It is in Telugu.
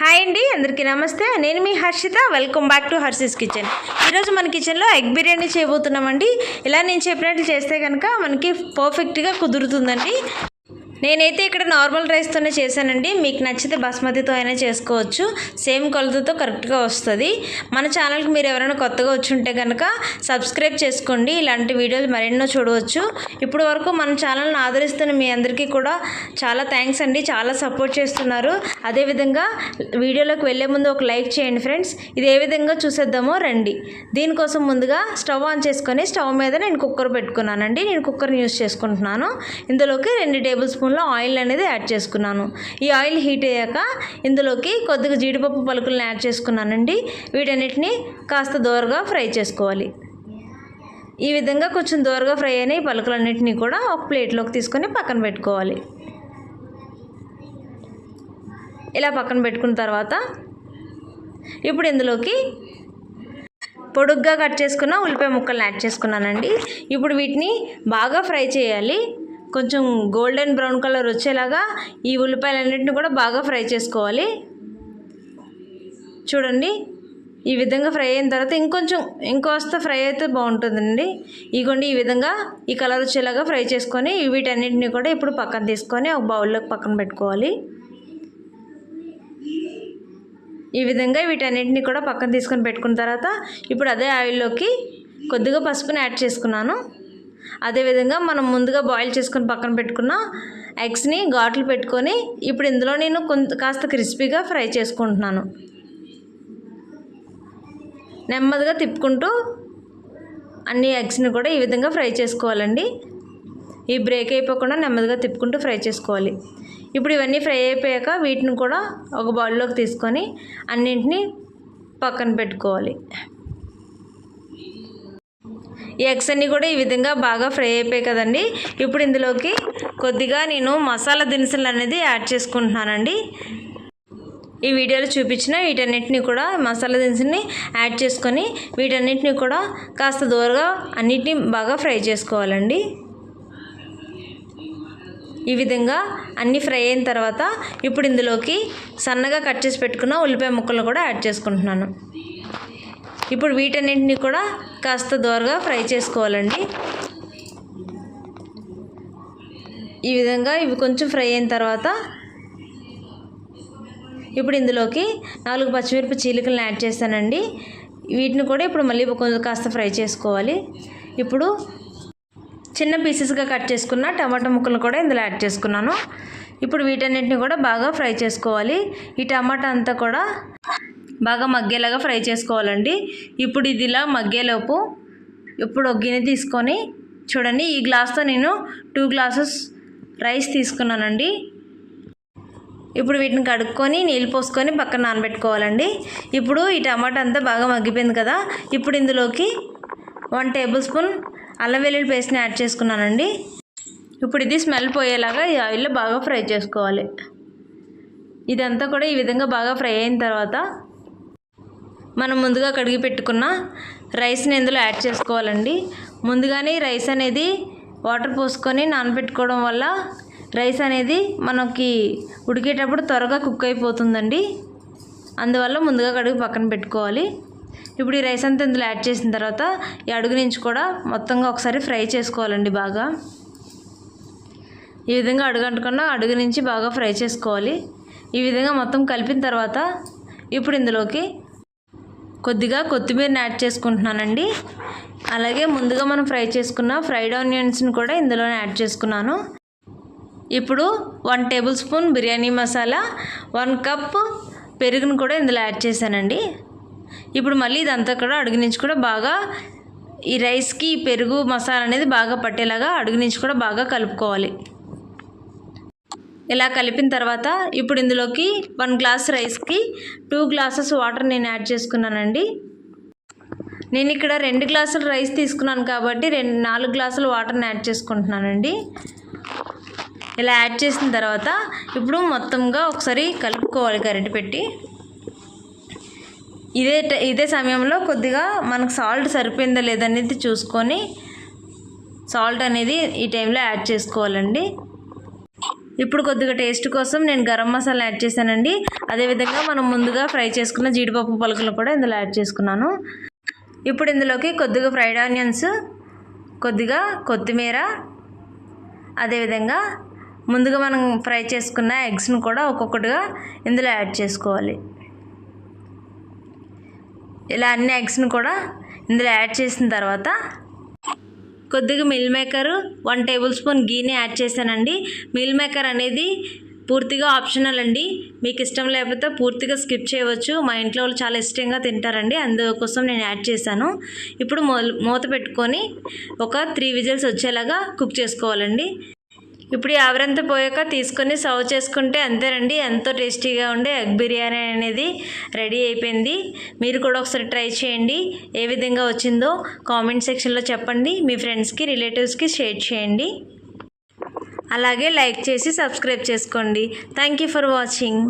హాయ్ అండి అందరికీ నమస్తే. నేను మీ Harshitha. Welcome back to Harshi's kitchen ఈరోజు మన కిచెన్లో ఎగ్ బిర్యానీ చేయబోతున్నామండి. ఇలా నేను చెప్పినట్లు చేస్తే కనుక మనకి పర్ఫెక్ట్గా కుదురుతుందండి. నేనైతే ఇక్కడ నార్మల్ రైస్తోనే చేశానండి. మీకు నచ్చితే బాస్మతితో అయినా చేసుకోవచ్చు. సేమ్ కొలతతో కరెక్ట్గా వస్తుంది. మన ఛానల్కి మీరు ఎవరైనా కొత్తగా వచ్చి ఉంటే కనుక సబ్స్క్రైబ్ చేసుకోండి. ఇలాంటి వీడియోలు మరెన్నో చూడవచ్చు. ఇప్పుడు వరకు మన ఛానల్ని ఆదరిస్తున్న మీ అందరికీ కూడా చాలా థ్యాంక్స్ అండి. చాలా సపోర్ట్ చేస్తున్నారు. అదేవిధంగా వీడియోలోకి వెళ్ళే ముందు ఒక లైక్ చేయండి ఫ్రెండ్స్ ఇది ఏ విధంగా చూసేద్దామో రండి. దీనికోసం ముందుగా స్టవ్ ఆన్ చేసుకొని స్టవ్ మీద నేను కుక్కర్ పెట్టుకున్నానండి. నేను కుక్కర్ని యూస్ చేసుకుంటున్నాను. ఇందులోకి రెండు టేబుల్ స్పూన్ల ఆయిల్ అనేది యాడ్ చేసుకున్నాను. ఈ ఆయిల్ హీట్ అయ్యాక ఇందులోకి కొద్దిగా జీడిపప్పు పలుకులను యాడ్ చేసుకున్నానండి. వీటన్నిటిని కాస్త దోరగా ఫ్రై చేసుకోవాలి. ఈ విధంగా కొంచెం దోరగా ఫ్రై అయిన ఈ పలుకులన్నింటినీ కూడా ఒక ప్లేట్లోకి తీసుకొని పక్కన పెట్టుకోవాలి. ఇలా పక్కన పెట్టుకున్న తర్వాత ఇప్పుడు ఇందులోకి పొడుగ్గా కట్ చేసుకున్న ఉల్లిపాయ ముక్కలను యాడ్ చేసుకున్నానండి. ఇప్పుడు వీటిని బాగా ఫ్రై చేయాలి. కొంచెం గోల్డెన్ బ్రౌన్ కలర్ వచ్చేలాగా ఈ ఉల్లిపాయలన్నింటిని కూడా బాగా ఫ్రై చేసుకోవాలి. చూడండి ఈ విధంగా ఫ్రై అయిన తర్వాత ఇంకొంచెం ఇంకోస్త ఫ్రై అయితే బాగుంటుందండి. ఇగోండి ఈ విధంగా ఈ కలర్ వచ్చేలాగా ఫ్రై చేసుకొని వీటన్నిటిని కూడా ఇప్పుడు పక్కన తీసుకొని ఒక బౌల్లోకి పక్కన పెట్టుకోవాలి. ఈ విధంగా వీటన్నిటిని కూడా పక్కన తీసుకొని పెట్టుకున్న తర్వాత ఇప్పుడు అదే ఆయిల్లోకి కొద్దిగా పసుపుని యాడ్ చేసుకున్నాను. అదేవిధంగా మనం ముందుగా బాయిల్ చేసుకొని పక్కన పెట్టుకున్న ఎగ్స్ని ఘాట్లు పెట్టుకొని ఇప్పుడు ఇందులో నేను కొంత కాస్త క్రిస్పీగా ఫ్రై చేసుకుంటున్నాను. నెమ్మదిగా తిప్పుకుంటూ అన్ని ఎగ్స్ని కూడా ఈ విధంగా ఫ్రై చేసుకోవాలండి. ఈ బ్రేక్ అయిపోకుండా నెమ్మదిగా తిప్పుకుంటూ ఫ్రై చేసుకోవాలి. ఇప్పుడు ఇవన్నీ ఫ్రై అయిపోయాక వీటిని కూడా ఒక బౌల్లోకి తీసుకొని అన్నింటినీ పక్కన పెట్టుకోవాలి. ఈ ఎగ్స్ అన్నీ కూడా ఈ విధంగా బాగా ఫ్రై అయిపోయాయి కదండి. ఇప్పుడు ఇందులోకి కొద్దిగా నేను మసాలా దినుసులు అనేది యాడ్ చేసుకుంటున్నానండి. ఈ వీడియోలో చూపించిన వీటన్నిటిని కూడా మసాలా దినుసుని యాడ్ చేసుకొని వీటన్నిటిని కూడా కాస్త దూరగా అన్నిటిని బాగా ఫ్రై చేసుకోవాలండి. ఈ విధంగా అన్నీ ఫ్రై అయిన తర్వాత ఇప్పుడు ఇందులోకి సన్నగా కట్ చేసి పెట్టుకున్న ఉల్లిపాయ ముక్కలు కూడా యాడ్ చేసుకుంటున్నాను. ఇప్పుడు వీటన్నింటిని కూడా కాస్త దోరగా ఫ్రై చేసుకోవాలండి. ఈ విధంగా ఇవి కొంచెం ఫ్రై అయిన తర్వాత ఇప్పుడు ఇందులోకి నాలుగు పచ్చిమిరపి చీలికలను యాడ్ చేస్తానండి వీటిని కూడా ఇప్పుడు మళ్ళీ కొంచెం కాస్త ఫ్రై చేసుకోవాలి. ఇప్పుడు చిన్న పీసెస్గా కట్ చేసుకున్న టమాటా ముక్కలు కూడా ఇందులో యాడ్ చేసుకున్నాను. ఇప్పుడు వీటన్నిటిని కూడా బాగా ఫ్రై చేసుకోవాలి. ఈ టమాటా అంతా కూడా బాగా మగ్గేలాగా ఫ్రై చేసుకోవాలండి. ఇప్పుడు ఇది ఇలా మగ్గేలోపు ఇప్పుడు ఒక గిన్నె తీసుకొని చూడండి ఈ గ్లాస్తో నేను టూ గ్లాసెస్ రైస్ తీసుకున్నానండి. ఇప్పుడు వీటిని కడుక్కొని నీళ్ళు పోసుకొని పక్కన నానబెట్టుకోవాలండి. ఇప్పుడు ఈ టమాటా అంతా బాగా మగ్గిపోయింది కదా ఇప్పుడు ఇందులోకి వన్ టేబుల్ స్పూన్ అల్లం వెల్లుల్లి పేస్ట్ని యాడ్ చేసుకున్నానండి. ఇప్పుడు ఇది స్మెల్ పోయేలాగా ఈ ఆయిల్లో బాగా ఫ్రై చేసుకోవాలి. ఇదంతా కూడా ఈ విధంగా బాగా ఫ్రై అయిన తర్వాత మనం ముందుగా కడిగి పెట్టుకున్న రైస్ని ఇందులో యాడ్ చేసుకోవాలండి. ముందుగానే రైస్ అనేది వాటర్ పోసుకొని నానబెట్టుకోవడం వల్ల రైస్ అనేది మనకి ఉడికేటప్పుడు త్వరగా కుక్ అయిపోతుందండి. అందువల్ల ముందుగా కడిగి పక్కన పెట్టుకోవాలి. ఇప్పుడు ఈ రైస్ అంతా ఇందులో యాడ్ చేసిన తర్వాత ఈ అడుగు నుంచి కూడా మొత్తంగా ఒకసారి ఫ్రై చేసుకోవాలండి బాగా. ఈ విధంగా అడుగంటకుండా అడుగు నుంచి బాగా ఫ్రై చేసుకోవాలి. ఈ విధంగా మొత్తం కలిపిన తర్వాత ఇప్పుడు ఇందులోకి కొద్దిగా కొత్తిమీరని యాడ్ చేసుకుంటున్నానండి. అలాగే ముందుగా మనం ఫ్రై చేసుకున్న ఫ్రైడ్ ఆనియన్స్ని కూడా ఇందులోనే యాడ్ చేసుకున్నాను. ఇప్పుడు one tablespoon biryani masala one cup పెరుగును కూడా ఇందులో యాడ్ చేశానండి. ఇప్పుడు మళ్ళీ ఇదంతా కూడా అడుగు నుంచి కూడా బాగా ఈ రైస్కి పెరుగు మసాలా అనేది బాగా పట్టేలాగా అడుగు నుంచి కూడా బాగా కలుపుకోవాలి. ఇలా కలిపిన తర్వాత ఇప్పుడు ఇందులోకి వన్ గ్లాస్ రైస్కి టూ గ్లాసెస్ వాటర్ నేను యాడ్ చేసుకున్నానండి. నేను ఇక్కడ రెండు గ్లాసులు రైస్ తీసుకున్నాను కాబట్టి రెండు నాలుగు గ్లాసులు వాటర్ని యాడ్ చేసుకుంటున్నానండి. ఇలా యాడ్ చేసిన తర్వాత ఇప్పుడు మొత్తంగా ఒకసారి కలుపుకోవాలి గరిటె పెట్టి. ఇదే ఇదే సమయంలో కొద్దిగా మనకు సాల్ట్ సరిపోయిందా లేదనేది చూసుకొని సాల్ట్ అనేది ఈ టైంలో యాడ్ చేసుకోవాలండి. ఇప్పుడు కొద్దిగా టేస్ట్ కోసం నేను గరం మసాలా యాడ్ చేశానండి. అదేవిధంగా మనం ముందుగా ఫ్రై చేసుకున్న జీడిపప్పు పలుకులు కూడా ఇందులో యాడ్ చేసుకున్నాను. ఇప్పుడు ఇందులోకి కొద్దిగా ఫ్రైడ్ ఆనియన్స్ కొద్దిగా కొత్తిమీర అదేవిధంగా ముందుగా మనం ఫ్రై చేసుకున్న ఎగ్స్ను కూడా ఒక్కొక్కటిగా ఇందులో యాడ్ చేసుకోవాలి. ఇలా అన్ని ఎగ్స్ను కూడా ఇందులో యాడ్ చేసిన తర్వాత కొద్దిగా meal maker one table spoon గీని యాడ్ చేశానండి. మిల్ మేకర్ అనేది పూర్తిగా ఆప్షనల్ అండి. మీకు ఇష్టం లేకపోతే పూర్తిగా స్కిప్ చేయవచ్చు. మా ఇంట్లో వాళ్ళు చాలా ఇష్టంగా తింటారండి. అందుకోసం నేను యాడ్ చేశాను. ఇప్పుడు మూత పెట్టుకొని ఒక త్రీ విజిల్స్ వచ్చేలాగా కుక్ చేసుకోవాలండి. ఇప్పుడు ఈ పోయాక తీసుకొని సర్వ్ చేసుకుంటే అంతేనండి. ఎంతో టేస్టీగా ఉండే ఎగ్ బిర్యానీ అనేది రెడీ అయిపోయింది. మీరు కూడా ఒకసారి ట్రై చేయండి. ఏ విధంగా వచ్చిందో కామెంట్ సెక్షన్లో చెప్పండి. మీ ఫ్రెండ్స్కి రిలేటివ్స్కి షేర్ చేయండి. అలాగే లైక్ చేసి సబ్స్క్రైబ్ చేసుకోండి. Thank you for watching.